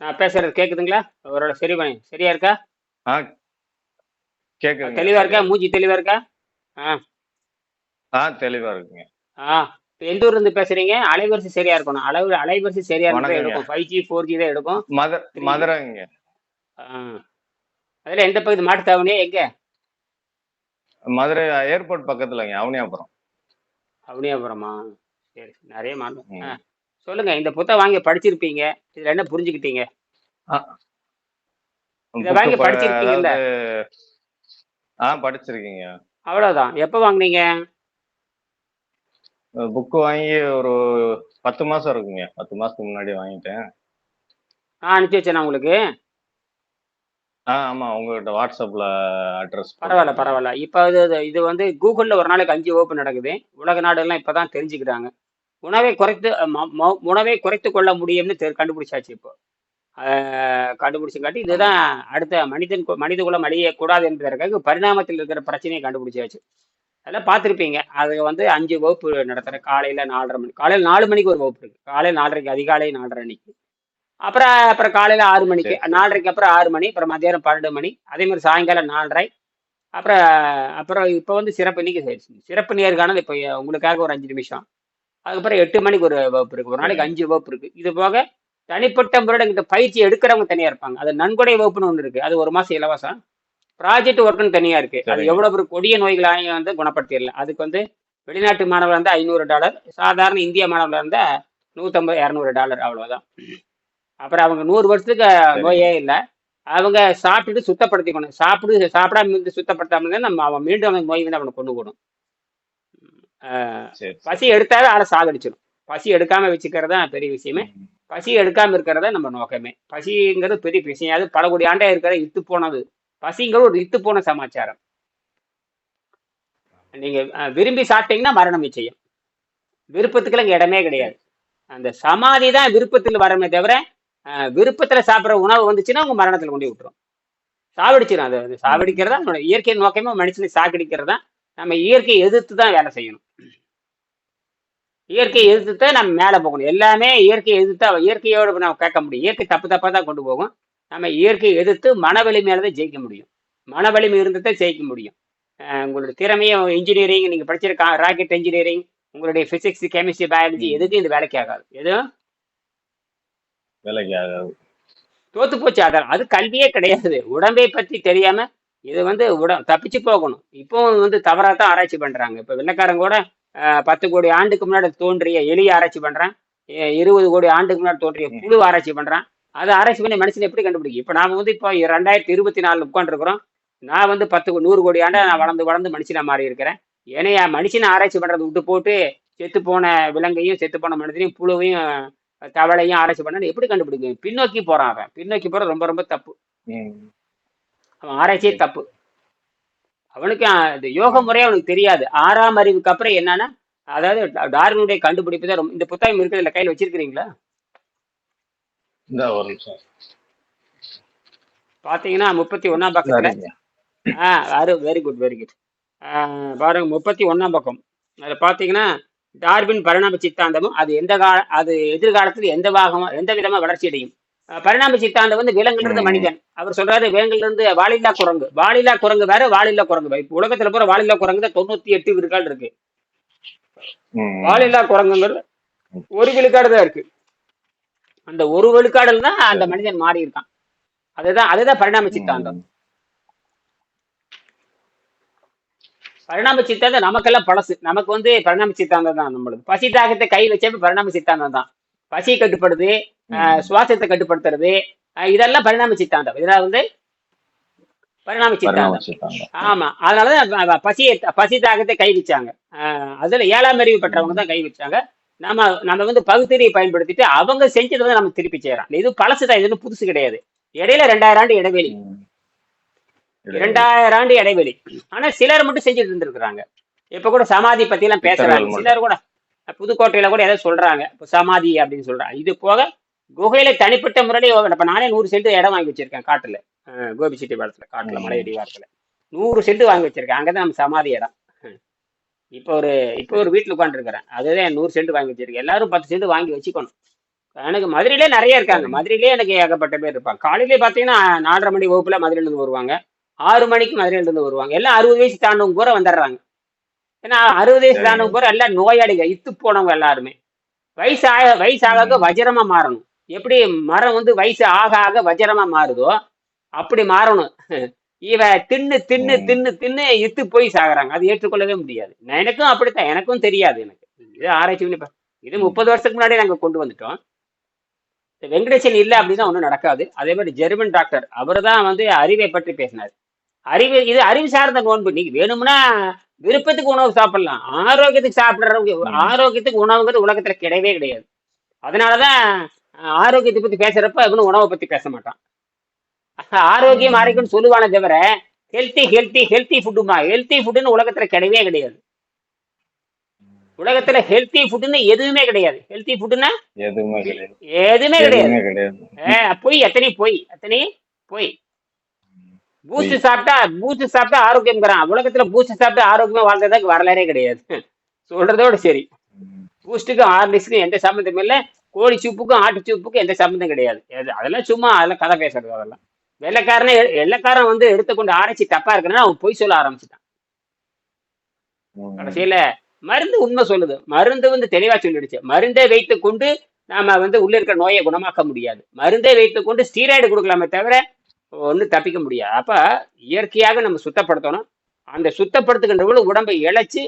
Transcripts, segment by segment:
நான் பேசுறது கேக்குதுங்களா? ஒரு சரி பண்ணி சரியா இருக்கா? ஆ கேக்குதுங்க. தெளிவா இருக்கா? மூஞ்சி தெளிவா இருக்கா? ஆ. ஆ தெளிவா இருக்குங்க. ஆ. இப்ப எந்த ஊர்ல இருந்து பேசுறீங்க? அலைவரிசை சரியா இருக்கணும். அளவு அலைவரிசை சரியா இருந்தா வணக்கங்க. எடுக்கும். ஃபைவ் ஜி ஃபோர் ஜி தான் எடுக்கும். மதுரைங்க. அதுல எந்த பகுதி? மாட்டுத்தாவணியா எங்க? மதுரை ஏர்போர்ட் பக்கத்துலங்க. அவனியாபுரம். அவனியாபுரமா? சரி. நிறைய மாறும் ம். ஆ. சொல்லுங்க இந்த புத்தகம் வாங்கி படிச்சிருப்பீங்க. இதுல என்ன புரிஞ்சுக்கிட்டீங்க? இத வாங்கி படிச்சிருக்கீங்கல்ல? ஆ படிச்சிருக்கீங்க. அவ்வளவுதான். எப்ப வாங்குனீங்க? புக்கு வாங்கி ஒரு பத்து மாசம் இருக்குங்க. பத்து மாசத்துக்கு முன்னாடி வாங்கிட்டேன். நான் அனுப்பிச்சு வச்சேனா உங்களுக்கு? ஆ ஆமா. உங்ககிட்ட வாட்ஸ்அப்ல அட்ரஸ் பரவாயில்ல பரவாயில்ல. இப்போ இது இது- இது வந்து கூகுளில் ஒரு நாளைக்கு அஞ்சு வகுப்பு நடக்குது. உலக நாடுகள்லாம் இப்போ தான் தெரிஞ்சுக்கிறாங்க. உணவை குறைத்து உணவை குறைத்து கொள்ள முடியும்னு தெ- கண்டுபிடிச்சாச்சு இப்போ. கண்டுபிடிச்சங்காட்டி இதுதான் அடுத்த மனிதன் மனித குலம் அழியக்கூடாது என்பதற்காக பரிணாமத்தில் இருக்கிற பிரச்சனையை கண்டுபிடிச்சாச்சு. அதெல்லாம் பார்த்துருப்பீங்க. அது வந்து அஞ்சு வகுப்பு நடத்துகிறேன் காலையில் நாலரை மணி காலையில் நாலு மணிக்கு ஒரு வகுப்பு இருக்குது காலையில் நாலரைக்கு அதிகாலை நாலரை மணிக்கு அப்புறம் அப்புறம் காலையில் ஆறு மணிக்கு. நாலரைக்கு அப்புறம் ஆறு மணி அப்புறம் மத்தியானம் பன்னெண்டு மணி அதே மாதிரி சாயங்காலம் நாலரை. அப்புறம் அப்புறம் இப்போ வந்து சிறப்பு இன்னைக்கு சிறப்பு நேர்காணல் இப்போ உங்களுக்காக ஒரு அஞ்சு நிமிஷம். அதுக்கப்புறம் எட்டு மணிக்கு ஒரு வகுப்பு இருக்கு. ஒரு நாளைக்கு அஞ்சு வகுப்பு இருக்கு. இது போக தனிப்பட்ட முறையில் இந்த பயிற்சி எடுக்கிறவங்க தனியா இருப்பாங்க. அது நன்கொடை வகுப்புன்னு ஒன்று இருக்கு. அது ஒரு மாசம் இலவசம். ப்ராஜெக்ட் ஒர்க்குன்னு தனியா இருக்கு. அது. எவ்வளவு ஒரு கொடிய நோய்களாக வந்து குணப்படுத்திடலாம். அதுக்கு வந்து வெளிநாட்டு மாணவர் இருந்தால் ஐநூறு டாலர். சாதாரண இந்திய மாணவர்கள் இருந்தால் நூற்றம்பது இரநூறு டாலர் அவ்வளவுதான். அப்புறம் அவங்க நூறு வருஷத்துக்கு நோயே இல்லை. அவங்க சாப்பிட்டுட்டு சுத்தப்படுத்திக்கணும். சாப்பிடு சாப்பிடாம இருந்து சுத்தப்படுத்தாம இருந்தா நம்ம அவன் மீண்டும் அவன் நோய் வந்து அவனை கொண்டு போடும் சரி பசி எடுத்தாலும் ஆளை சாகடிச்சிடும் பசி எடுக்காம வச்சுக்கிறது தான் பெரிய விஷயமே. பசி எடுக்காம இருக்கிறத நம்ம நோக்கமே. பசிங்கிறது பெரிய விஷயம். அது பல கோடி ஆண்டா இருக்கிற இத்து போனது. பசிங்கிறது ஒரு இத்து போன சமாச்சாரம். நீங்க விரும்பி சாப்பிட்டீங்கன்னா மரணம் நிச்சயம். விருப்பத்துக்குலாம் இங்க இடமே கிடையாது. அந்த சமாதி தான் விருப்பத்தில் வரமே தவிர விருப்பத்துல சாப்பிட்ற உணவு வந்துச்சுன்னா உங்க மரணத்துல கொண்டு விட்டுரும். சாவடிச்சிடும் அது சாவடிக்கிறதா இயற்கை நோக்கமே மனுஷனை சாகடிக்கிறது? நம்ம இயற்கையை எதிர்த்து தான் வேலை செய்யணும். இயற்கையை எதிர்த்து தான் நம்ம மேலே போகணும். எல்லாமே இயற்கையை எதிர்த்து இயற்கையோடு நம்ம கேட்க முடியும். இயற்கை தப்பு தப்பாக தான் கொண்டு போகும். நம்ம இயற்கையை எதிர்த்து மன வலிமையால தான் ஜெயிக்க முடியும். மன வலிமை இருந்து தான் ஜெயிக்க முடியும். உங்களுடைய திறமையும் இன்ஜினியரிங் நீங்கள் படிச்சிருக்க ராக்கெட் இன்ஜினியரிங் உங்களுடைய ஃபிசிக்ஸ் கெமிஸ்ட்ரி பயாலஜி. எதுக்கும் இந்த வேலைக்கு ஆகாது. எதுவும் வேலைக்கு ஆகாது. தோத்து போச்சு அதான் அது கல்வியே கிடையாது. உடம்பை பற்றி தெரியாம இது வந்து உட தப்பிச்சு போகணும். இப்போ வந்து தவறாக தான் ஆராய்ச்சி பண்றாங்க. இப்போ வெள்ளைக்காரங்க கூட பத்து கோடி ஆண்டுக்கு முன்னாடி தோன்றிய எலியை ஆராய்ச்சி பண்றான். எ- இருபது கோடி ஆண்டுக்கு முன்னாடி தோன்றிய. புழு ஆராய்ச்சி பண்றான். அதை ஆராய்ச்சி பண்ணி மனுஷன் எப்படி கண்டுபிடிக்கும்? இப்போ நாம வந்து இப்போ ரெண்டாயிரத்தி இருபத்தி நாலுல உட்காந்துருக்குறோம் நான் வந்து பத்து நூறு கோடி ஆண்டா நான் வளர்ந்து வளர்ந்து மனுஷனா மாறி இருக்கிறேன் ஏனையா மனுஷனை ஆராய்ச்சி பண்றதை விட்டு போட்டு செத்து போன விலங்கையும் செத்து போன மனிதனையும் புழுவையும் தவளையும் ஆராய்ச்சி பண்ணா எப்படி கண்டுபிடிக்கும்? பின்னோக்கி போறான் அவன். பின்னோக்கி போறது ரொம்ப ரொம்ப தப்பு. அவன் ஆராய்ச்சியே தப்பு. அவனுக்கு இந்த யோக முறை அவனுக்கு தெரியாது. ஆறாம் அறிவுக்கு அப்புறம் என்னன்னா அதாவது டார்வினுடைய கண்டுபிடிப்பு தான் இந்த புத்தகம் இருக்குது இல்லை கையில் வச்சிருக்கிறீங்களா? இந்த ஒரு நிமிஷம். பார்த்தீங்கன்னா முப்பத்தி பக்கத்தில். சரிங்க ஆ அரு வெரி குட் வெரி குட் பாருங்க முப்பத்தி ஒன்றாம் பக்கம். அதில் பார்த்தீங்கன்னா டார்வின் பரிணாம சித்தாந்தமும் அது எந்த கால அது எதிர்காலத்தில் எந்த பாகமா எந்த விதமாக வளர்ச்சி அடையும்? பரிணாம சித்தாந்தம் வந்து விலங்கிலிருந்து ம். மனிதன். அவர் சொல்றாரு விலங்கிலிருந்து வாலில்லா குரங்கு. வாலில்லா குரங்கு வேற வாலில்லா குரங்கு உலகத்துல பூரா வாலில்லா குரங்கு தான் தொண்ணூத்தி எட்டு விழுக்காடு இருக்கு. வாலில்லா குரங்குங்கிறது ஒரு விழுக்காடு தான் இருக்கு. அந்த ஒரு விழுக்காடுல தான் அந்த மனிதன் மாறி இருக்கான். அதுதான் அதுதான் பரிணாம சித்தாந்தம். பரிணாம சித்தாந்தம் நமக்கெல்லாம் பழசு. நமக்கு வந்து பரிணாம சித்தாந்தம் தான் நம்மளுக்கு பசி தாகத்தை கை வச்சப்ப பரிணாம சித்தாந்தம் தான் பசி கட்டுப்படுது சுவாசத்தை கட்டுப்படுத்துறது இதெல்லாம் பரிணாம சித்தாந்தம் இதெல்லாம் வந்து பரிணாம சித்தாந்தம். ஆமா. அதனாலதான் பசியை பசி தாகத்தை கை வச்சாங்க அஹ், அதுல ஏழாம் அறிவு பெற்றவங்க தான் கை வச்சாங்க நம்ம நம்ம வந்து பகுத்தறியை பயன்படுத்திட்டு அவங்க செஞ்சதை வந்து நம்ம திருப்பி செய்யறோம் இது பழசு தான் இது ஒண்ணும் புதுசு கிடையாது. இடையில ரெண்டாயிரம் ஆண்டு இடைவெளி. ம். இரண்டாயிரம் ஆண்டு இடைவெளி. ஆனா சிலர் மட்டும் செஞ்சுட்டு இருந்திருக்கிறாங்க. இப்ப கூட சமாதி பத்தி எல்லாம் பேசுறாங்க. சிலர் கூட புதுக்கோட்டையில கூட ஏதோ சொல்றாங்க. இப்ப சமாதி அப்படின்னு சொல்றாங்க. இது போக குகையில தனிப்பட்ட முறையில் இப்ப நானே நூறு சென்ட் இடம் வாங்கி வச்சிருக்கேன் காட்டுல. கோபி சிட்டி பாலத்துல காட்டுல மலை மலையடி நூறு சென்ட் வாங்கி வச்சிருக்கேன். அங்கதான் நம்ம சமாதி இடம். இப்போ ஒரு இப்போ ஒரு வீட்டுல உட்காந்துருக்கிறேன் அதுதான் நூறு சென்ட் வாங்கி வச்சிருக்கேன். எல்லாரும் பத்து சென்ட் வாங்கி வச்சுக்கணும். எனக்கு மதுரையிலே நிறைய இருக்காங்க. மதுரையிலே எனக்கு ஏகப்பட்ட பேர் இருப்பாங்க. காலையிலே பார்த்தீங்கன்னா நாலரை மணி வகுப்புல மதுரையிலேருந்து வருவாங்க. ஆறு மணிக்கு மதுரையில இருந்து வருவாங்க. எல்லாம் அறுபது வயசு தாண்டவங்க பூரா வந்துடுறாங்க. ஏன்னா அறுபது வயசு தாண்டவங்க பூரா எல்லாம் நோயாளிங்க இத்து போனவங்க எல்லாருமே. வயசு ஆக வயசு ஆக வஜரமா மாறணும். எப்படி மரம் வந்து வயசு ஆக ஆக வஜரமா மாறுதோ அப்படி மாறணும். இவ தின்னு தின்னு தின்னு தின்னு இத்து போய் சாகுறாங்க. அது ஏற்றுக்கொள்ளவே முடியாது. எனக்கும் அப்படித்தான். எனக்கும் தெரியாது எனக்கு. இது ஆராய்ச்சி பண்ணி இது முப்பது வருஷத்துக்கு முன்னாடி நாங்க கொண்டு வந்துட்டோம். வெங்கடேசன் இல்லை அப்படின்னா ஒன்றும் நடக்காது. அதே மாதிரி ஜெர்மன் டாக்டர் அவர் தான் வந்து அறிவை பற்றி பேசினார். அறிவு இது அறிவு சார்ந்த நோன்பு. நீங்க வேணும்னா விருப்பத்துக்கு உணவு சாப்பிடலாம். ஆரோக்கியத்துக்கு சாப்பிடுறவங்க ஆரோக்கியத்துக்கு உணவுங்கிறது உலகத்துல கிடையவே கிடையாது. அதனாலதான் ஆரோக்கியத்தை பத்தி பேசுறப்ப இவனும் உணவை பத்தி பேச மாட்டான். ஆரோக்கியம் ஆரோக்கியம்னு சொல்லுவானே தவிர ஹெல்த்தி ஹெல்த்தி ஹெல்த்தி ஃபுட்டுமா ஹெல்த்தி ஃபுட்டுன்னு உலகத்துல கிடையவே கிடையாது. உலகத்துல ஹெல்த்தி ஃபுட்டுன்னு எதுவுமே கிடையாது. ஹெல்த்தி ஃபுட்டுன்னா எதுவுமே கிடையாது. எதுவுமே கிடையாது. பொய் எத்தனை பொய் எத்தனை பொய். பூஸ்ட் சாப்பிட்டா பூஸ்ட் சாப்பிட்டா ஆரோக்கியம்ங்கிறான் உலகத்துல பூஸ்ட் சாப்பிட்டா ஆரோக்கியமா வாழ்ந்ததுக்கு வரலாறே கிடையாது. சொல்றதோட சரி. பூஸ்ட்டுக்கும் ஹார்லிக்ஸுக்கும் எந்த சம்மந்தமும் இல்லை. கோழி சூப்புக்கும் ஆட்டு சூப்புக்கும் எந்த சம்மந்தம் கிடையாது. அது- அதெல்லாம் சும்மா அதெல்லாம் கதை பேசுறது அதெல்லாம். வெள்ளைக்காரனே வெள்ளைக்காரன் வந்து எடுத்துக்கொண்டு ஆராய்ச்சி தப்பா இருக்குன்னா அவன் பொய் சொல்ல ஆரம்பிச்சுட்டான். கடைசியில மருந்து உண்மை சொல்லுது. மருந்து வந்து தெளிவா சொல்லிடுச்சு. மருந்தை வைத்துக் கொண்டு நாம வந்து உள்ள இருக்கிற நோயை குணமாக்க முடியாது. மருந்தை வைத்துக் கொண்டு ஸ்டீராய்டு கொடுக்கலாமே தவிர ஒன்றும் தப்பிக்க முடியாது. அப்ப இயற்கையாக நம்ம சுத்தப்படுத்தணும். அந்த சுத்தப்படுத்துகின்ற உடம்பை இழைச்சு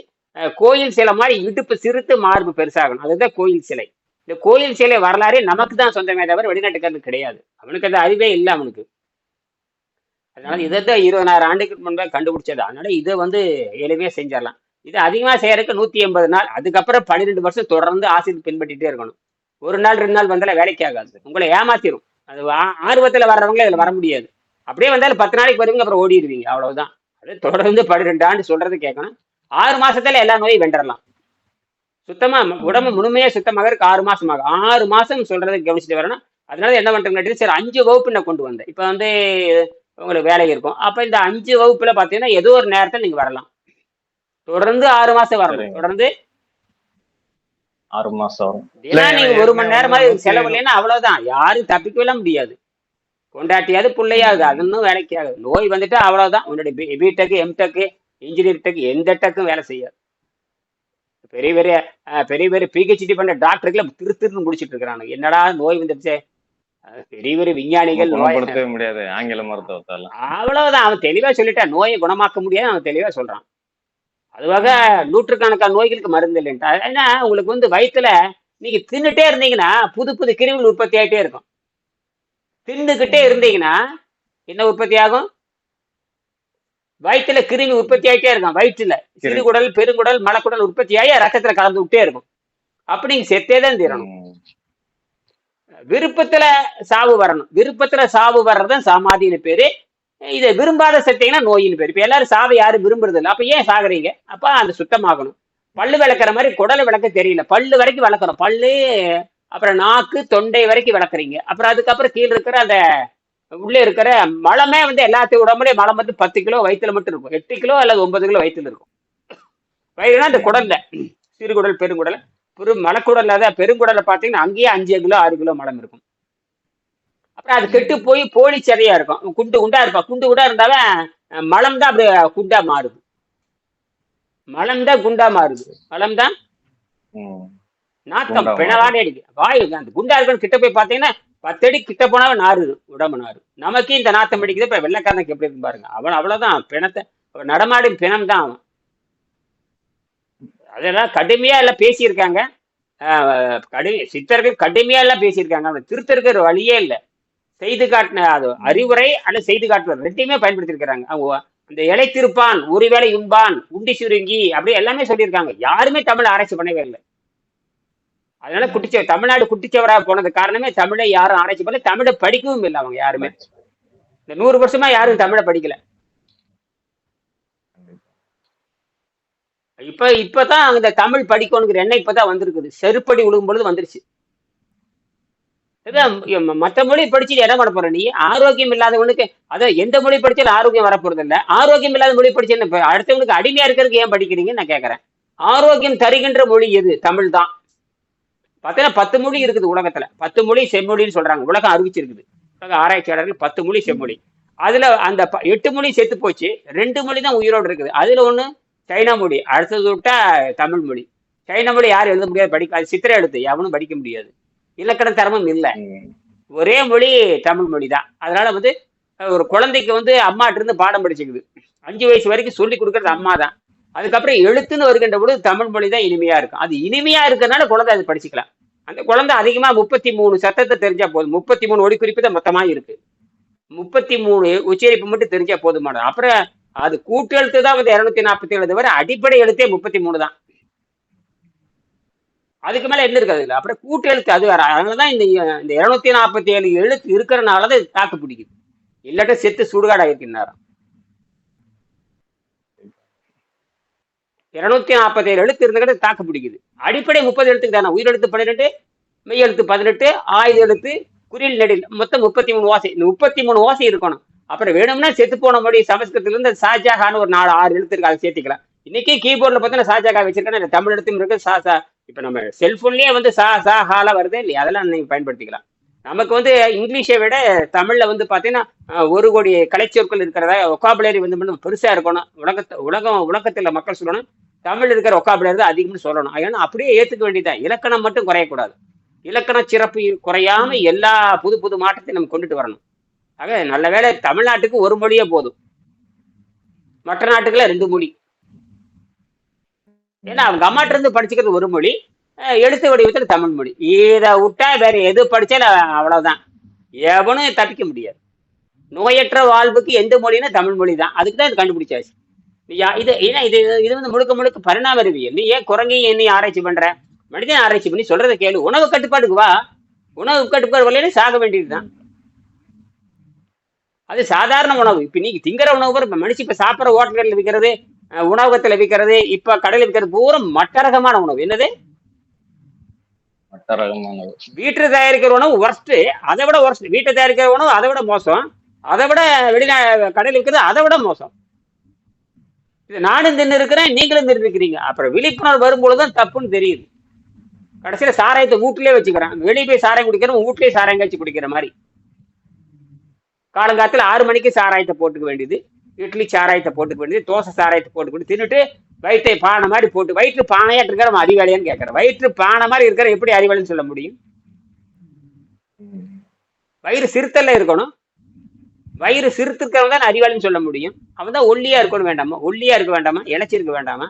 கோயில் சிலை மாதிரி இடுப்பு சிறுத்து மார்பு பெருசாகணும். அதுதான் கோயில் சிலை. இந்த கோயில் சிலை வரலாறே நமக்கு தான் சொந்தமே தவிர வெளிநாட்டுக்காரனுக்கு கிடையாது. அவனுக்கு அந்த அறிவே இல்லை அவனுக்கு. அதனால இதை தான் இருபதாயிரம் ஆண்டுக்கு முன்பாக கண்டுபிடிச்சது. அதனால இதை வந்து எளிமையா செஞ்சிடலாம். இது அதிகமா செய்யறதுக்கு நூத்தி எண்பது நாள் அதுக்கப்புறம் பன்னிரெண்டு வருஷம் தொடர்ந்து ஆசிரியர் பின்பற்றிட்டே இருக்கணும். ஒரு நாள் ரெண்டு நாள் வந்தாலும் வேலைக்கு ஆகாது. உங்களை ஏமாத்திரும். அது ஆர்வத்துல வர்றவங்க இதுல வர முடியாது. அப்படியே வந்தாலும் பத்து நாளைக்கு வருவீங்க அப்புறம் ஓடிடுவீங்க. அவ்வளவுதான். அது தொடர்ந்து பன்னிரெண்டு ஆண்டு சொல்றது கேட்கணும். ஆறு மாசத்துல எல்லா நோயும் வென்றலாம் சுத்தமா உடம்பு முழுமையா சுத்தமாக இருக்கு. ஆறு மாசம் ஆகும். ஆறு மாசம் சொல்றதை கவனிச்சுட்டு வரணும். அதனால என்ன பண்றேன் சரி அஞ்சு வகுப்பு நான் கொண்டு வந்தேன். இப்போ வந்து உங்களுக்கு வேலை இருக்கும். அப்ப இந்த அஞ்சு வகுப்புல பாத்தீங்கன்னா ஏதோ ஒரு நேரத்தில் நீங்க வரலாம். தொடர்ந்து ஆறு மாசம் வரணும். தொடர்ந்து ஆறு மாசம். வரும் நீங்க ஒரு மணி நேரம் மாதிரி செலவு இல்லைன்னா அவ்வளவுதான். யாரும் தப்பிக்கவே முடியாது. பொண்டாட்டியாவது பிள்ளையாவது ம். அதொன்னும் வேலைக்கு ஆகுது நோய் வந்துட்டா அவ்வளவுதான். உன்னுடைய பிடெக் எம்டெக் இன்ஜினியர் டெக் எந்த டெக்கும் வேலை செய்யாது. பெரிய பெரிய பெரிய பெரிய பிஹெச்டி பண்ண டாக்டருக்குல திரு திருன்னு முடிச்சிட்டு இருக்கிறாங்க என்னடா நோய் வந்துடுச்சே? அஹ், பெரிய பெரிய விஞ்ஞானிகள் நோய் குணப்படுத்தவே முடியாது. ஆங்கில மருத்துவத்தால. அவ்வளவுதான். அவன் தெளிவா சொல்லிட்டான் நோயை குணமாக்க முடியாது. அவன் தெளிவா சொல்றான். அதுவாக நூற்றுக்கணக்கான நோய்களுக்கு மருந்து இல்லைன்ட்டா. ஏன்னா உங்களுக்கு வந்து வயித்துல நீங்க தின்னுட்டே இருந்தீங்கன்னா புது புது கிருமிகள் உற்பத்தி ஆயிட்டே இருக்கும். தின்னுகிட்டே ம் இருந்தீங்கன்னா என்ன உற்பத்தி ஆகும்? வயிற்றுல கிருமி உற்பத்தி ஆயிட்டே இருக்கும் வயிற்றுல. சிறுகுடல் பெருங்குடல் மலக்குடல் உற்பத்தி ஆகி ரத்தத்துல கலந்து விட்டே இருக்கும். அப்படி நீங்க செத்தே தான் தீரணும். விருப்பத்துல சாவு வரணும். விருப்பத்துல சாவு வர்றதுதான் சமாதின்னு பேரு. இதை விரும்பாத செத்தீங்கன்னா நோயின்னு பேர். இப்போ எல்லாரும் சாவை யாரும் விரும்புறது இல்லை அப்போ ஏன் சாகுறீங்க? அப்ப அது சுத்தமாகணும். பல்லு விளக்குற மாதிரி குடலை விளக்க தெரியல. பல்லு வரைக்கும் விளக்குறோம் பல்லு அப்புறம் நாக்கு தொண்டை வரைக்கும் விளக்குறீங்க. அப்புறம் அதுக்கப்புறம் கீழே இருக்கிற அந்த உள்ளே இருக்கிற மலமே வந்து எல்லாத்தையும் உடம்புலையும் மலம் வந்து பத்து கிலோ வயிற்றுல மட்டும் இருக்கும். எட்டு கிலோ அல்லது ஒன்பது கிலோ வயிற்றுல இருக்கும். வயிறுனா அந்த குடல்ல. சிறுகுடல் பெருங்குடல். பெரு மலக்குடல் இல்லாத பெருங்குடலை பார்த்தீங்கன்னா அங்கேயே அஞ்சு கிலோ ஆறு கிலோ மலம் இருக்கும். அது கெட்டு போய் போலி சதையா இருக்கும். குண்டு குண்டா இருப்பா குண்டு குண்டா இருந்தாலும் மலம் தான் அப்படியே குண்டா மாறுது. மலம் தான் குண்டா மாறுது. மலம் தான் நாத்தம் பிணவாடே அடிக்கு வாயு அந்த குண்டா இருக்கணும் கிட்ட போய் பார்த்தீங்கன்னா பத்தடி கிட்ட போனாவே நாறுது. உடம்பு நாறு நமக்கு இந்த நாத்தம் அடிக்குது. இப்ப வெள்ளைக்காரனுக்கு எப்படி இருக்கு பாருங்க. அவன் அவ்வளவுதான். பிணத்தை நடமாடும் பிணம் தான் அவன். அதெல்லாம் கடுமையா எல்லாம் பேசியிருக்காங்க. ஆஹ் கடு சித்தர்கள் கடுமையா எல்லாம் பேசியிருக்காங்க. அவனை திருத்தருக்கு ஒரு வழியே இல்லை. செய்து காட்டின அது அறிவுரை அல்லது செய்து காட்டுவது ரெண்டையுமே பயன்படுத்தியிருக்கிறாங்க. அவங்க அந்த இலை திருப்பான் ஒருவேளை உண்பான் உண்டி சுருங்கி அப்படி எல்லாமே சொல்லியிருக்காங்க. யாருமே தமிழ் ஆராய்ச்சி பண்ணவே இல்லை. அதனால குட்டிச்ச தமிழ்நாடு குட்டிச்சவரா போனது காரணமே தமிழை யாரும் ஆராய்ச்சி பண்ணல. தமிழை படிக்கவும் இல்லை அவங்க யாருமே. இந்த நூறு வருஷமா யாரும் தமிழை படிக்கல. இப்ப இப்பதான் இந்த தமிழ் படிக்கணுங்கிற எண்ணம் இப்பதான் வந்திருக்குது. செருப்படி விழுகும் பொழுது வந்துருச்சு. மற்ற மத்த மொழி படிச்சுட்டு என்ன பண்ண போற நீ? ஆரோக்கியம் இல்லாதவனுக்கு அதான் எந்த மொழி படிச்சாலும் ஆரோக்கியம் வரப்போறது இல்ல ஆரோக்கியம் இல்லாத மொழி படிச்சு அடுத்தவனுக்கு அடிமையா இருக்கிறதுக்கு ஏன் படிக்கிறீங்கன்னு நான் கேட்கறேன் ஆரோக்கியம் தருகின்ற மொழி எது? தமிழ் தான். பார்த்தீங்கன்னா பத்து மொழி இருக்குது உலகத்துல. பத்து மொழி செம்மொழின்னு சொல்றாங்க. உலகம் அறிவிச்சிருக்குது. உலக ஆராய்ச்சியாளர்கள் பத்து மொழி செம்மொழி. அதுல அந்த ப- எட்டு மொழி செத்து போச்சு. ரெண்டு மொழி தான் உயிரோடு இருக்குது. அதுல ஒண்ணு சைனா மொழி. அடுத்தது விட்டா தமிழ் மொழி. சைனா மொழி யாரும் எழுத முடியாது. படிக்க அது சித்திரை எழுத்து. எவனும் படிக்க முடியாது. இலக்கண தரமும் இல்லை. ஒரே மொழி தமிழ் மொழி தான் அதனால வந்து ஒரு குழந்தைக்கு வந்து அம்மாட்ட இருந்து பாடம் படிச்சுக்குது. அஞ்சு வயசு வரைக்கும் சொல்லி கொடுக்கறது அம்மா தான் அதுக்கப்புறம் எழுத்துன்னு வருகின்ற பொழுது தமிழ் மொழி தான் இனிமையா இருக்கும். அது இனிமையா இருக்கிறதுனால குழந்தை அது படிச்சுக்கலாம். அந்த குழந்தை அதிகமா முப்பத்தி மூணு சத்தத்தை தெரிஞ்சா போதும். முப்பத்தி மூணு ஒடிக்குறிப்பு தான் மொத்தமா இருக்கு. முப்பத்தி மூணு உச்சரிப்பு மட்டும் தெரிஞ்சா போதுமானது. அப்புறம் அது கூட்டு எழுத்து தான் வந்து இருநூத்தி நாற்பத்தி ஏழு தவிர அடிப்படை எழுத்தே முப்பத்தி மூணு தான். அதுக்கு மேல என்ன இருக்காது இல்லை. அப்புறம் கூட்டு எழுத்து அது வேற. அதனாலதான் இந்த இந்த இருநூத்தி நாற்பத்தி ஏழு எழுத்து இருக்கிறனாலதான் இது தாக்கு பிடிக்குது. இல்லாட்ட செத்து சுடுகாடா இருக்கு நேரம் இருநூத்தி நாற்பத்தி ஏழு எழுத்து இருந்துகிட்டு தாக்கு பிடிக்குது. அடிப்படை முப்பது எழுத்துக்கு தானே? உயிரெழுத்து பன்னிரெண்டு மெய் எழுத்து பதினெட்டு ஆயுத எழுத்து குறியில் நெடில். மொத்தம் முப்பத்தி மூணு ஓசை. இந்த முப்பத்தி மூணு ஓசை இருக்கணும். அப்புறம் வேணும்னா செத்து போன மொழி சமஸ்கிருதத்துல இருந்து சாஜாகான்னு ஒரு நாலு ஆறு எழுத்து இருக்கு. அதை சேர்த்துக்கலாம். இன்னைக்கு கீபோர்டில் பார்த்தீங்கன்னா சாஜாகா வச்சிருக்கேன். தமிழ் எழுத்தும் இருக்கு. சா சா இப்போ நம்ம செல்ஃபோன்லேயே வந்து சா சா ஹாலாக வருது இல்லையா? அதெல்லாம் நீங்கள் பயன்படுத்திக்கலாம். நமக்கு வந்து இங்கிலீஷை விட தமிழில் வந்து பார்த்தீங்கன்னா ஒரு கோடி கலைச்சொற்கள் இருக்கிறதா ஒக்காபுலரி வந்து மட்டும் பெருசாக இருக்கணும். உலகத்தை உலகம் உலகத்தில் மக்கள் சொல்லணும். தமிழ் இருக்கிற ஒக்காபுலரி தான் அதிகம்னு சொல்லணும். ஏன்னா அப்படியே ஏற்றுக்க வேண்டியதான் இலக்கணம் மட்டும் குறையக்கூடாது. இலக்கண சிறப்பு குறையாமல் எல்லா புது புது மாற்றத்தையும் நம்ம கொண்டுட்டு வரணும். ஆக நல்ல வேளை தமிழ்நாட்டுக்கு ஒரு மொழியே போதும். மற்ற நாட்டுக்குள்ள ரெண்டு மொழி. ஏன்னா அவங்க அம்மாட்ட இருந்து படிச்சுக்கிறது ஒரு மொழி எழுத்து வடிவத்தில் தமிழ் மொழி. இதை விட்டா வேற எது படிச்சாலும் அவ்வளவுதான். எவனும் தப்பிக்க முடியாது. நோயற்ற வாழ்வுக்கு எந்த மொழினா தமிழ் மொழி தான் அதுக்கு தான் இது கண்டுபிடிச்சாச்சு. இது ஏன்னா இது இது வந்து முழுக்க முழுக்க பரிணாம அறிவியல் நீ ஏன் குரங்கையும் என்னையும் ஆராய்ச்சி பண்ற? மனிதன் ஆராய்ச்சி பண்ணி சொல்றத கேளு. உணவு கட்டுப்பாட்டுக்கு வா. உணவு கட்டுப்பாடு வரலைன்னா சாக வேண்டியதுதான். அது சாதாரண உணவு. இப்ப நீங்க திங்கிற உணவு இப்ப மனுஷன் இப்ப சாப்பிட்ற ஹோட்டல்களில் விற்கிறது உணவகத்துல விற்கிறது. இப்ப கடையில் விற்கிறது பூரா மட்ட ரகமான உணவு. என்னது? வீட்டில் தயாரிக்கிற உணவு ஒர்ஸ்ட் அதை விட ஒர்ஸ்ட் வீட்டில் தயாரிக்கிற உணவு அதை விட மோசம். அதை விட வெளிநா கடையில் விற்கிறது அதை விட மோசம். இது நானும் தின்னு இருக்கிறேன் நீங்களும் தின்னு இருக்கிறீங்க அப்புறம் விழிப்புணர்வு வரும்பொழுது தான் தப்புன்னு தெரியுது. கடைசியில சாராயத்தை வீட்டிலே வச்சுக்கிறேன். வெளியே போய் சாராயம் குடிக்கிறோம் வீட்லயே சாராயம் கழிச்சு குடிக்கிற மாதிரி. காலங்காலத்துல ஆறு மணிக்கு சாராயத்தை போட்டுக்க வேண்டியது. இட்லி சாராயத்தை போட்டு வேண்டியது தோசை சாராயத்தை போட்டுக்கிட்டு தின்னுட்டு வயிற்றை பானை மாதிரி போட்டு வயிற்று பானையாட்டு இருக்கிற நம்ம அறிவாளியான்னு கேட்குறேன். வயிற்று பானை மாதிரி இருக்கிற எப்படி அறிவாளின்னு சொல்ல முடியும்? வயிறு சிறுத்தல்ல இருக்கணும். வயிறு சிறுத்துக்கிறவங்க தான் அறிவாளின்னு சொல்ல முடியும். அவன் தான் ஒல்லியா இருக்கணும் வேண்டாமா? ஒல்லியா இருக்க வேண்டாமா? இழைச்சிருக்க வேண்டாமா?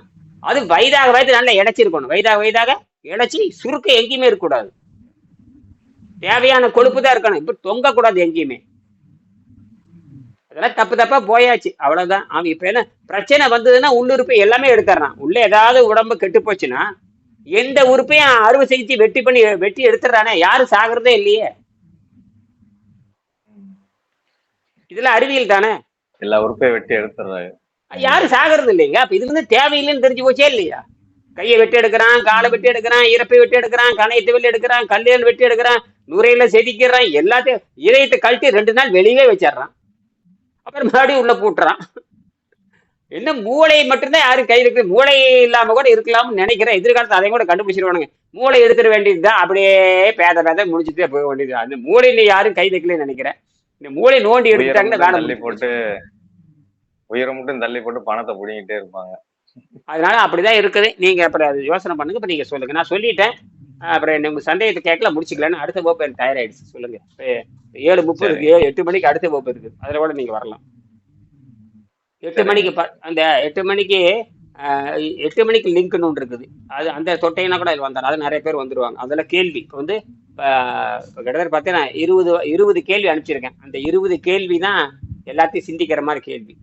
அது வயதாக வயது நல்லா இழைச்சிருக்கணும் வயதாக வயதாக இழைச்சி சுருக்க எங்கேயுமே இருக்கக்கூடாது. தேவையான கொழுப்பு தான் இருக்கணும். இப்போ தொங்கக்கூடாது எங்கேயுமே. அதெல்லாம் தப்பு தப்பா போயாச்சு. அவ்வளவுதான். அவன் இப்ப என்ன பிரச்சனை வந்ததுன்னா உள்ளுறுப்பு எல்லாமே எடுத்துறான் உள்ள ஏதாவது உடம்பு கெட்டு போச்சுன்னா எந்த உறுப்பையும் அறுவை சிகிச்சை வெட்டி பண்ணி வெட்டி எடுத்துறானே யாரும் சாகுறதே இல்லையே. இதுல அறிவியல் தானே. எல்லா உறுப்பையும் வெட்டி எடுத்துடுறாரு யாரும் சாகிறது இல்லைங்க. அப்ப இது வந்து தேவையில்லைன்னு தெரிஞ்சு போச்சே இல்லையா? கையை வெட்டி எடுக்கிறான் காலை வெட்டி எடுக்கிறான் இறப்பை வெட்டி எடுக்கிறான் கணையத்தை வெட்டி எடுக்கிறான் கல்லையில் வெட்டி எடுக்கிறான் நுரையில செதுக்கிறான் எல்லாத்தையும் இதயத்தை கழட்டி ரெண்டு நாள் வெளியவே வச்சிடுறான். அப்புறம் மறுபடியும் உள்ள போட்டுறான். என்ன மூளை மட்டும்தான் யாரும் கையில் இருக்கு. மூளை இல்லாம கூட இருக்கலாம்னு நினைக்கிறேன். எதிர்காலத்தை அதை கூட கண்டுபிடிச்சிருவானுங்க. மூளை எடுத்துட வேண்டியதுதான். அப்படியே பேத பேத முடிச்சுட்டே போக வேண்டியது. அந்த மூளையில யாரும் கை வைக்கலன்னு நினைக்கிறேன். இந்த மூளை நோண்டி எடுத்துட்டாங்கன்னா முடிஞ்சு போட்டு உயிரை மட்டும் தள்ளி போட்டு பணத்தை புடிங்கிட்டே இருப்பாங்க. அதனால அப்படிதான் இருக்குது. நீங்க அப்புறம் அது யோசனை பண்ணுங்க. இப்ப நீங்க சொல்லுங்க. நான் சொல்லிட்டேன். அப்புறம் உங்க சந்தேகத்தை கேட்கல முடிச்சுக்கலான்னு அடுத்த வகுப்பு எனக்கு தயாராயிடுச்சு. சொல்லுங்க. ஏழு முப்பது இருக்கு. ஏழு எட்டு மணிக்கு அடுத்த வகுப்பு இருக்கு. அதுல கூட நீங்க வரலாம். எட்டு. மணிக்கு அந்த எட்டு மணிக்கு எட்டு மணிக்கு லிங்க்னு ஒன்று இருக்குது. அது அந்த தொட்டைனா கூட அதில் வந்தார். அது நிறைய பேர் வந்துருவாங்க. அதுல கேள்வி. இப்போ வந்து கிட்டத்தட்ட பார்த்தீங்கன்னா இருபது இருபது கேள்வி அனுப்பிச்சிருக்கேன். அந்த இருபது கேள்வி தான் எல்லாத்தையும் சிந்திக்கிற மாதிரி கேள்வி.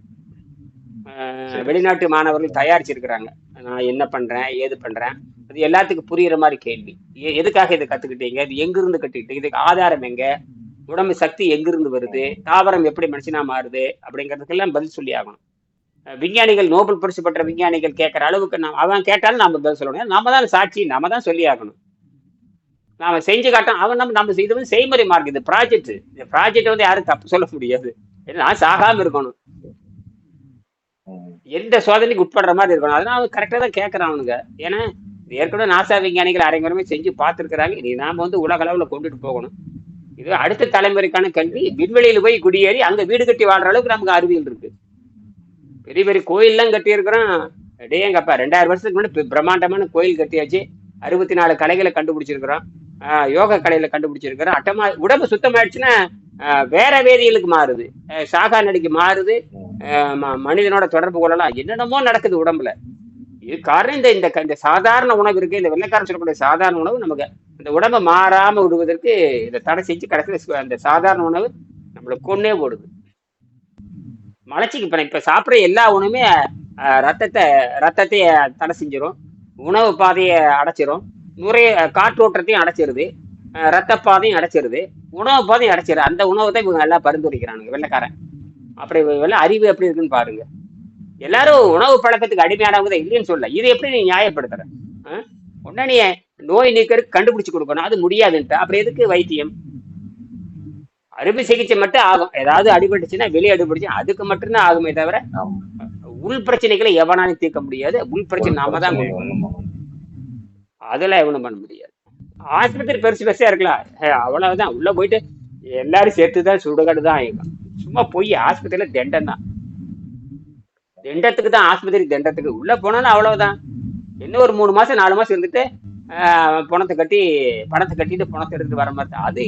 வெளிநாட்டு மாணவர்கள் தயாரிச்சிருக்கிறாங்க. நான் என்ன பண்றேன் ஏது பண்றேன்? அது எல்லாத்துக்கும் புரியுற மாதிரி கேள்வி. எதுக்காக இதை கத்துக்கிட்டீங்க? இது எங்கிருந்து கத்துக்கிட்டீங்க? இதுக்கு ஆதாரம் எங்க? உடம்பு சக்தி எங்கிருந்து வருது? தாவரம் எப்படி மனுஷனா மாறுது? அப்படிங்கிறதுக்கெல்லாம் பதில் சொல்லி ஆகணும். விஞ்ஞானிகள் நோபல் பரிசு பெற்ற விஞ்ஞானிகள் கேட்கற அளவுக்கு நாம் அவன் கேட்டாலும் நாம பதில் சொல்லணும் நாம தான் சாட்சி நாம தான் சொல்லி ஆகணும். நாம செஞ்சு காட்டோம் அவன் நம்ம நம்ம இது வந்து செய்முறை மார்க். இது ப்ராஜெக்ட் இந்த ப்ராஜெக்ட் வந்து யாரும் தப்பு சொல்ல முடியாது. ஏன்னா சாகாம இருக்கணும். எந்த சோதனைக்கு உட்படுற மாதிரி இருக்கணும். அதனால அவன் கரெக்டாக தான் கேட்கறான் அவனுங்க. ஏன்னா இது ஏற்கனவே நாசா விஞ்ஞானிகள் அரைங்குறமே செஞ்சு பார்த்துருக்குறாங்க. இனி நாம வந்து உலக அளவில் கொண்டுட்டு போகணும். இது அடுத்த தலைமுறைக்கான கல்வி. விண்வெளியில் போய் குடியேறி அங்க வீடு கட்டி வாழ்ற அளவுக்கு நமக்கு அறிவியல் இருக்கு. பெரிய பெரிய கோயிலெலாம் கட்டியிருக்கிறோம். டேங்கப்பா ரெண்டாயிரம் வருஷத்துக்கு முன்னாடி பிரம்மாண்டமான கோயில் கட்டியாச்சு. அறுபத்தி நாலு கலைகளை கண்டுபிடிச்சிருக்கிறோம். ஆஹ் யோக கலையில கண்டுபிடிச்சிருக்கிறோம். அட்டமா உடம்பு சுத்தமாயிடுச்சுன்னா வேற வேதியலுக்கு மாறுது. சாகா நடிக்கு மாறுது. ஆஹ் ம- மனிதனோட தொடர்பு கொள்ளலாம். என்னென்னமோ நடக்குது உடம்புல. இது காரணம் இந்த இந்த இந்த சாதாரண உணவு இருக்கு. இந்த வெள்ளைக்காரன் சொல்லக்கூடிய சாதாரண உணவு நமக்கு இந்த உடம்பை மாறாம விடுவதற்கு இதை தடை செஞ்சு கடைசியில் அந்த சாதாரண உணவு நம்மளை கொன்னே போடுது. மலச்சிக்கு இப்ப இப்ப சாப்பிட்ற எல்லா உணவுமே ரத்தத்தை ரத்தத்தை தடை செஞ்சிடும் உணவு பாதையை அடைச்சிரும். நுரைய காற்றோட்டத்தையும் அடைச்சிருது. ரத்த பாதையும் அடைச்சிருது. உணவு பாதையும் அடைச்சிருது. அந்த உணவை தான் இவங்க எல்லாம் பரிந்துரைக்கிறானுங்க வெள்ளைக்காரன். அப்படி வெள்ளை அறிவு எப்படி இருக்குன்னு பாருங்க. எல்லாரும் உணவு பழக்கத்துக்கு அடிமையானவங்க தான் இல்லைன்னு சொல்ல இதை எப்படி நீ நியாயப்படுத்துற? உடனே நீ நோய் நீக்கறதுக்கு கண்டுபிடிச்சு கொடுக்கணும். அது முடியாதுன்ட்டு. அப்புறம் எதுக்கு வைத்தியம்? அறுவை சிகிச்சை மட்டும் ஆகும். ஏதாவது அடிபட்டுச்சுன்னா வெளியே அடிபட்டுச்சு அதுக்கு மட்டும்தான் ஆகுமே தவிர. உள் பிரச்சனைகளை எவனாலும் தீர்க்க முடியாது. உள் பிரச்சனை நாம தான். அதெல்லாம் எவனும் பண்ண முடியாது. ஆஸ்பத்திரி பெருசு பெருசா இருக்கலாம் அவ்வளவுதான். உள்ள போயிட்டு எல்லாரும் சேர்த்து தான் சுடுகாடு தான். சும்மா போய் ஆஸ்பத்திரியில தண்டம் தான் தண்டத்துக்கு தான் ஆஸ்பத்திரி தண்டத்துக்கு. உள்ள போனாலும் அவ்வளவுதான். இன்னும் ஒரு மூணு மாசம் நாலு மாசம் இருந்துட்டு பணத்தை கட்டி பணத்தை கட்டிட்டு பணத்தை எடுத்துட்டு வர மாதிரி. அது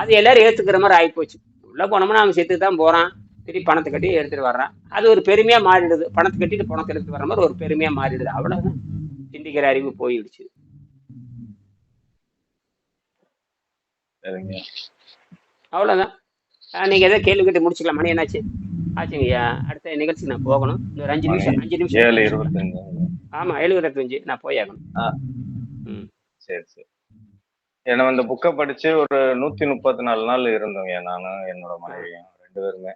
அது எல்லாரும் ஏத்துக்கிற மாதிரி ஆயிப்போச்சு. உள்ள போனோம்னா அவன் செத்து தான் போறான். திருப்பி பணத்தை கட்டி எடுத்துட்டு வர்றான். அது ஒரு பெருமையா மாறிடுது. பணத்தை கட்டிட்டு பணத்தை எடுத்துட்டு வர மாதிரி ஒரு பெருமையா மாறிடுது. அவ்வளவுதான். சிந்திக்கிற அறிவு போயிடுச்சு. அவ்வளவுதான். நீங்க ஏதோ கேள்வி கேட்டு முடிச்சுக்கலாம்? மணி என்னாச்சு? ஆச்சுங்கய்யா அடுத்த நிகழ்ச்சிக்கு நான் போகணும். இன்னொரு அஞ்சு நிமிஷம் அஞ்சு நிமிஷம் ஏழு இருபத்தஞ்சு. ஆமா ஏழு இருபத்தஞ்சு. நான் போயாகணும். சரி சரி. ஏன்னா அந்த புக்கை படிச்சு ஒரு நூத்தி முப்பத்தி நாலு நாள் இருந்தோங்க நானும் என்னோட மனைவியும் ரெண்டு பேருமே.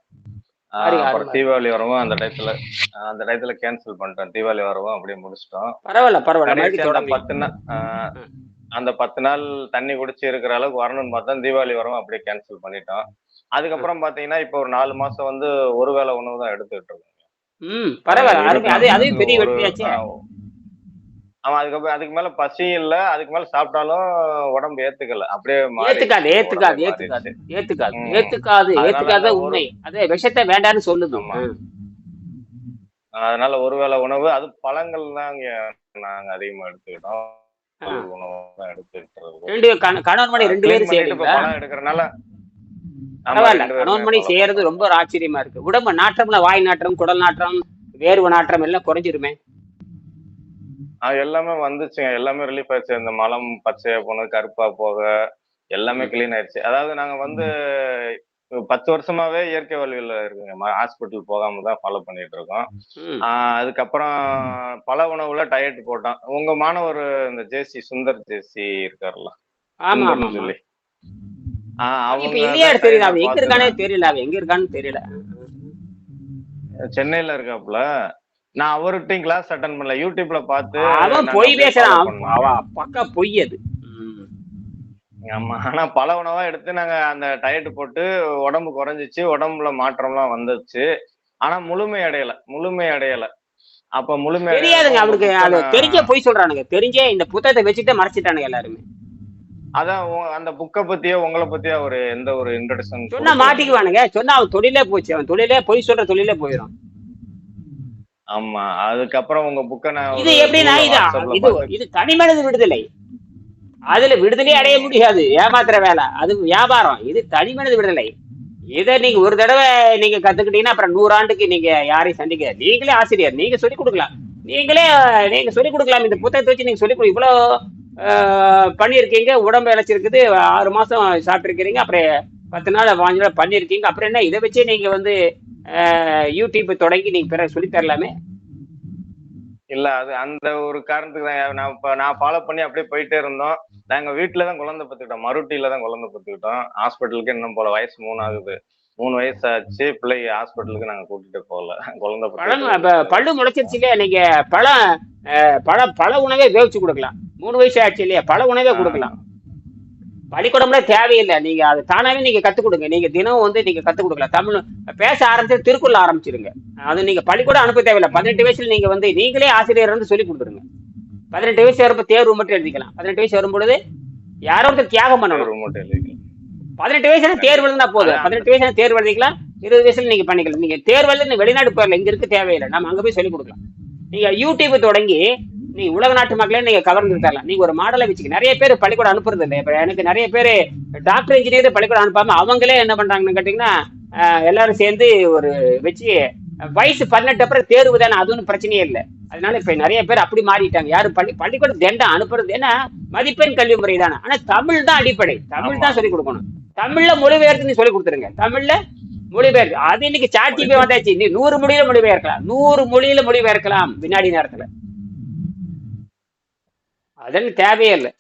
அப்புறம். தீபாவளி வரவும் அந்த டயத்துல அந்த டயத்துல கேன்சல் பண்ணிட்டோம் தீபாவளி வரவும் அப்படியே முடிச்சிட்டோம். பரவாயில்ல பரவாயில்ல. பத்து நாள். அந்த பத்து நாள் தண்ணி குடிச்சு இருக்கிற அளவுக்கு வரணும்னு பார்த்தா தீபாவளி வரவும் அப்படியே கேன்சல் பண்ணிட்டோம். அதுக்கப்புறம் பாத்தீங்கன்னா இப்போ ஒரு நாலு மாசம் வந்து ஒருவேளை உணவு தான் எடுத்துக்கிட்டு இருக்கோம் ம் பரவாயில்ல. அது பெரிய ஒரு- வெற்றியாச்சே. அதுக்கப்புறம் அதுக்கு மேல பசி இல்ல அதுக்கு மேல சாப்பிட்டாலும் உடம்பு ஏத்துக்கல. அப்படியே ஏத்துக்காது ஏத்துக்காது ஏத்துக்காது. ஏத்துக்காது. ஏத்துக்காது ஏத்துக்காத ஒரு- உண்மை. அதே விஷத்தை வேண்டான்னு சொல்லுது. அதனால ஒருவேளை உணவு அது பழங்கள் தான் இங்க நாங்க அதிகமா எடுத்துக்கிட்டோம். ரெண்டு கண- கணவன் மணி ரெண்டு பேரும் பழம் எடுக்கறனால பரவாயில்ல. கணவன் மணி செய்யறது. ரொம்ப ஒரு ஆச்சரியமா இருக்கு. உடம்பு நாற்றம்ல வாய் நாற்றம் குடல் நாற்றம் வேர்வு நாற்றம் எல்லாம் குறைஞ்சிருமே? ஆஹ் எல்லாமே வந்துச்சுங்க. எல்லாமே ரிலீஃப் ஆயிடுச்சு. இந்த மலம் பச்சையா போனது கருப்பா போக எல்லாமே. கிளீன் ஆயிடுச்சு. அதாவது நாங்க வந்து பத்து வருஷமாவே இயற்கை வழியில இருக்குங்க. ஹாஸ்பிட்டல் போகாம தான் ஃபாலோ பண்ணிட்டு இருக்கோம். அதுக்கப்புறம் பல உணவுல டயட் போட்டோம். உங்க மாணவர் இந்த ஜேசி சுந்தர் ஜேசி இருக்காருல்ல? சொல்லி இப்ப அவங்க இல்லையா தான் தெரியல அவன் எங்க இருக்கானே தெரியல அவன் எங்க இருக்கான்னு தெரியல. சென்னையில இருக்காப்புல? நான் அவர்கிட்டயும் கிளாஸ் அட்டன் பண்ணல. யூடியூப்ல பார்த்து அவன் பொய் பேசுறான். அவன் பக்கா பொய் அது. ம். ஆமா ஆனா பல உணவா எடுத்து நாங்க அந்த டயட் போட்டு உடம்பு குறைஞ்சிச்சு உடம்புல மாற்றம்லாம் வந்துச்சு ஆனா முழுமை அடையல முழுமை அடையல. அப்ப முழுமை தெரியாதுங்க அவனுக்கு. அது தெரிஞ்சே பொய் சொல்றானுங்க. தெரிஞ்சே இந்த புத்தகத்தை வச்சுட்டு மறைச்சிட்டானுங்க எல்லாருமே. அதான் அந்த புக்கை பத்தியோ உங்களை பத்தியோ ஒரு எந்த ஒரு இன்ட்ரடக்ஷன் சொன்னா மாட்டிக்குவானுங்க. சொன்னா அவன் தொழிலே போச்சு. அவன் தொழிலே பொய் சொல்ற தொழிலே போயிடும் ஆமா அதுக்கப்புறம் உங்க புக்கை நான் இது எப்படின்னா இது இது தனிமனித விடுதலை. அதுல விடுதலை அடைய முடியாது. ஏமாத்துற வேலை. அது வியாபாரம். இது தனிமனித விடுதலை. இதை நீங்க ஒரு தடவை நீங்க கத்துக்கிட்டீங்கன்னா அப்புறம் நூறாண்டுக்கு நீங்க யாரையும் சந்திக்க. நீங்களே ஆசிரியர். நீங்க சொல்லிக் கொடுக்கலாம். நீங்களே நீங்க சொல்லிக் கொடுக்கலாம். இந்த புத்தகத்தை வச்சு நீங்க சொல்லிக் கொடு. இவ்வளோ ஆஹ், பண்ணியிருக்கீங்க உடம்பு இழைச்சிருக்குது ஆறு மாசம் சாப்பிட்ருக்கிறீங்க அப்புறம் பத்து நாள் பாஞ்சு நாள் பண்ணியிருக்கீங்க. அப்புறம் என்ன இதை வச்சு நீங்க வந்து ஆஹ், யூடியூப் தொடங்கி நீங்க பிறகு சொல்லித்தரலாமே இல்ல அது அந்த ஒரு காரணத்துக்கு தான். நான் இப்போ நான் ஃபாலோ பண்ணி அப்படியே போயிட்டே இருந்தோம். நாங்க வீட்டுல தான் குழந்தை பத்துக்கிட்டோம் மருட்டியில தான் குழந்தை பத்துக்கிட்டோம் ஹாஸ்பிட்டலுக்கு இன்னும் போல வயசு மூணு ஆகுது மூணு வயசு ஆச்சு பிள்ளை ஹாஸ்பிட்டலுக்கு நாங்க கூட்டிட்டு போகல. குழந்தை பழம் பத்துக்கிட்டு அப்ப பல்லு முளைச்சிருச்சு இல்லையா நீங்க பழம் பழ பழ உணவே வேவிச்சு கொடுக்கலாம். மூணு வயசு ஆச்சு இல்லையா? பழ உணவே கொடுக்கலாம். பள்ளிக்கூடம்ல தேவையில்லை. நீங்க அது தானாவே நீங்க கத்துக் கொடுங்க. நீங்க தினம் வந்து நீங்க கத்துக் கொடுக்கலாம். தமிழ் பேச ஆரம்பிச்சு திருக்குறள் ஆரம்பிச்சிருங்க. அது நீங்க பள்ளிக்கூடம் அனுப்ப தேவையில்லை. பதினெட்டு வயசுல நீங்க வந்து நீங்களே ஆசிரியர் வந்து சொல்லி கொடுத்துருங்க. பதினெட்டு வயசு வரப்ப தேர்வு மட்டும் எழுதிக்கலாம். பதினெட்டு வயசு வரும்பொழுது யாரோ ஒருத்தர் தியாகம் பண்ணணும். பதினெட்டு வயசுல தேர்வு எழுதினா போதும். பதினெட்டு வயசுல தேர்வு எழுதிக்கலாம். இருபது வயசுல நீங்க பண்ணிக்கலாம். நீங்க தேர்வு எழுதி வெளிநாடு போயிடல இங்க இருக்க தேவையில்லை. நம்ம அங்க போய் சொல்லிக் கொடுக்கலாம். நீங்க யூடியூப் தொடங்கி நீங்க உலக நாட்டு மக்களே நீங்க கவர்ந்து தரலாம் நீங்க ஒரு மாடலை வச்சுக்க. நிறைய பேர் பள்ளிக்கூடம் அனுப்புறது இல்லை. இப்ப எனக்கு நிறைய பேர் டாக்டர் இன்ஜினியர் பள்ளிக்கூடம் அனுப்பாம அவங்களே என்ன பண்றாங்கன்னு கேட்டீங்கன்னா எல்லாரும் சேர்ந்து ஒரு வச்சு வயசு பதினெட்டு அப்புறம் தேர்வு தானே அது ஒன்றும் பிரச்சனையே இல்லை. அதனால இப்ப நிறைய பேர் அப்படி மாறிட்டாங்க. யாரும் பள்ளி பள்ளிக்கூடம் தண்டம் அனுப்புறது ஏன்னா மதிப்பெண் கல்வி முறை தானே. ஆனா தமிழ் தான் அடிப்படை. தமிழ் தான் சொல்லிக் கொடுக்கணும். தமிழ்ல மொழிபெயர்த்து நீ சொல்லி கொடுத்துருங்க. தமிழ்ல மொழிபெயர்த்து அது இன்னைக்கு சாட்சிபி வந்தாச்சு. நீ நூறு மொழியில மொழிபெயர்க்கலாம். நூறு மொழியில மொழிபெயர்க்கலாம் வினாடி நேரத்துல. அதெல்லாம் தேவையே இல்லை.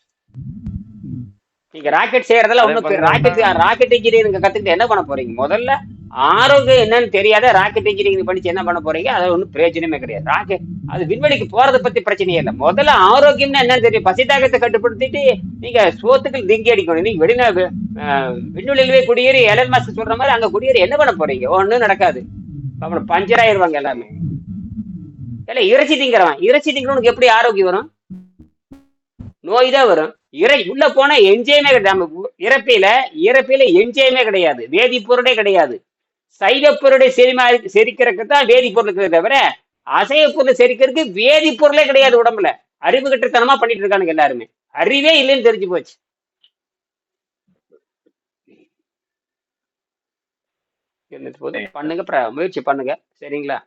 நீங்க ராக்கெட் செய்யறதெல்லாம் பண்ணா- ராக்கெட் ராக்கெட் இன்ஜினியரிங் கத்துக்கிட்டு என்ன பண்ண போறீங்க? முதல்ல ஆரோக்கியம் என்னன்னு தெரியாத ராக்கெட் இன்ஜினியரிங் படிச்சு என்ன பண்ண போறீங்க? அது ஒன்றும் பிரயோஜனமே கிடையாது. ராக்கெட் அது விண்வெளிக்கு போறத பத்தி பிரச்சனையே இல்லை. முதல்ல ஆரோக்கியம்னா என்னன்னு தெரியும். பசி தாக்கத்தை கட்டுப்படுத்திட்டு நீங்க சோத்துக்கள் திங்கி அடிக்கணும். நீங்க வெளிநா விண்வெளியிலே குடியேறி எலன் மாஸ்க் சொல்ற மாதிரி அங்க குடியேறி என்ன பண்ண போறீங்க? ஒன்றும் நடக்காது. அப்புறம் பஞ்சராயிருவாங்க எல்லாமே. இல்ல இறைச்சி திங்கிறவன். இறைச்சி திங்கிறவனுக்கு எப்படி ஆரோக்கியம் வரும்? நோய் தான் வரும். இறை உள்ள போனா என்ஜைமே கிடையாது. நம்ம உ- இறப்பில இறப்பில என்ஜைமே கிடையாது. வேதிப்பொருளே கிடையாது. பொருளை செரிமா செரிக்கிறதுக்கு தான் வேதிப்பொருள் இருக்கிறது தவிர அசைவ பொருளை செரிக்கிறதுக்கு வேதிப்பொருளே கிடையாது உடம்புல. அறிவு கட்டுத்தனமா பண்ணிட்டு இருக்கானுங்க எல்லாருமே. அறிவே இல்லைன்னு தெரிஞ்சு போச்சு. பண்ணுங்க முயற்சி பண்ணுங்க. சரிங்களா?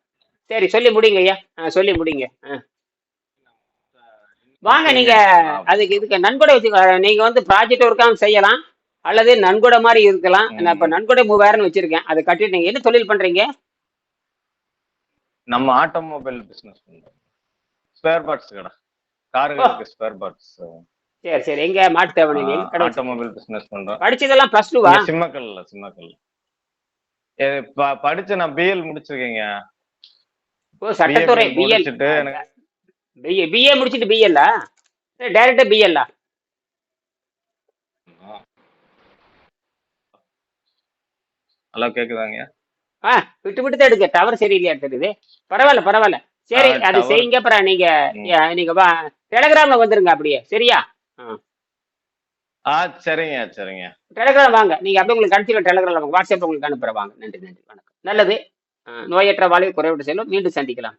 சரி சொல்லி முடிங்க ஐயா. சொல்லி முடிங்க. வாங்க நீங்க அதுக்கு இதுக்கு நன்கொடை வச்சுக்க. நீங்க வந்து ப்ராஜெக்ட் ஒர்க்காக செய்யலாம். அல்லது நன்கொடை மாதிரி இருக்கலாம். நான் இப்ப நன்கொடை மூவாயிரம் வச்சிருக்கேன். அதை கட்டிட்டு நீங்க என்ன தொழில் பண்றீங்க? நம்ம ஆட்டோமொபைல் பிசினஸ் பண்றோம். ஸ்பேர் பார்ட்ஸ் கடை. கார்களுக்கு ஸ்பேர் பார்ட்ஸ் சரி சரி. எங்க மாட்டு வச்சு- ஆட்டோமொபைல் பிசினஸ் பண்றோம். படிச்சதெல்லாம் பிளஸ் டூவா சிம்மக்கல்ல சிம்மக்கல் படிச்சு நான் பிஎல் முடிச்சிருக்கேங்க. ஓ சட்டத்துறை. பிஎல் முடிச்சிட்டு பிஏ முடிச்சிட்டு பிஎல்லா டைரக்டா பிஎல்லா ஹலோ கேக்குதாங்க? ஆ விட்டு விட்டு தான் எடுக்க டவர் சரியில்லையா தெரியுது. பரவாயில்ல பரவாயில்ல. சரி அது. செய்யுங்க. அப்புறம் நீங்க நீங்க வா டெலகிராம்ல வந்துருங்க அப்படியே. சரியா? ஆ. சரிங்க சரிங்க. டெலகிராம் வாங்க. நீங்க அப்படியே உங்களுக்கு அனுப்பிச்சு டெலகிராம் வாங்க. வாட்ஸ்அப் உங்களுக்கு அனுப்புறேன். வாங்க. நன்றி நன்றி. வணக்கம். நல்லது. நோயற்ற வாழ்வை குறைவிட்டு செல்லும். மீண்டும் சந்திக்கலாம்.